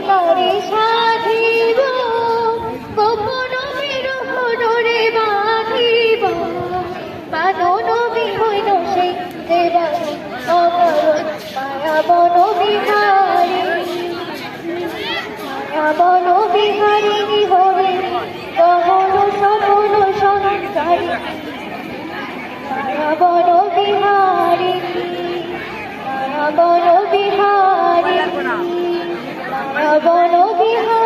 তারি সাধিব গোপন বিরহণরে বাঁধিব। বিহারী মায়া বন বিহারিণী। সপন সংসারী। মায়া বন বিহারী মায়া বন বিহারী মায়া বন বিহারী